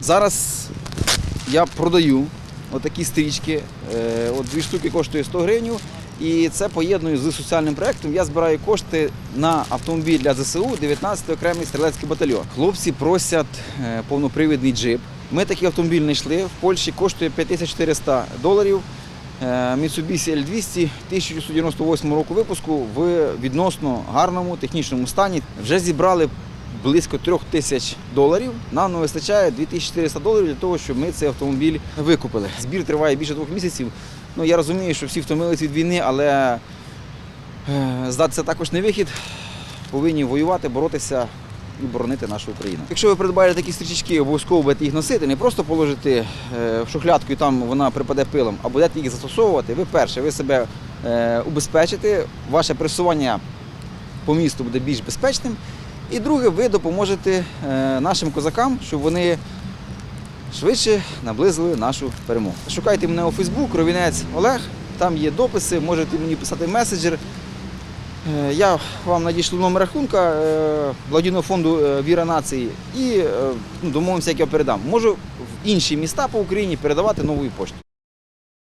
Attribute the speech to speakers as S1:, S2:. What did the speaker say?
S1: Зараз я продаю отакі стрічки. Е, От дві штуки коштує 100 гривень. І це поєдную з соціальним проєктом. Я збираю кошти на автомобіль для ЗСУ 19-й окремий стрілецький батальйон. Хлопці просять е, повнопривідний джип. Ми такий автомобіль знайшли. В Польщі коштує 5400 доларів. Е, Mitsubishi L200 1998 року випуску в відносно гарному технічному стані. Вже зібрали близько трьох тисяч доларів. Нам не вистачає 2400 доларів для того, щоб ми цей автомобіль викупили. Збір триває більше двох місяців. Ну я розумію, що всі втомились від війни, але е, здатися також не вихід. Повинні воювати, боротися і боронити нашу Україну. Якщо ви придбаєте такі стрічечки, обов'язково будете їх носити, не просто положити е, в шухлядку і там вона припаде пилом, а будете їх застосовувати. Ви перше, ви себе е, убезпечите, ваше пересування по місту буде більш безпечним. І друге, ви допоможете е, нашим козакам, щоб вони швидше наблизили нашу перемогу. Шукайте мене у Фейсбук, Ровінець Олег, там є дописи, можете мені писати меседжер. Е, Я вам надішлю номер рахунка е, благодійного фонду Віра нації і ну, домовимося, як я передам. Можу в інші міста по Україні передавати новою поштою.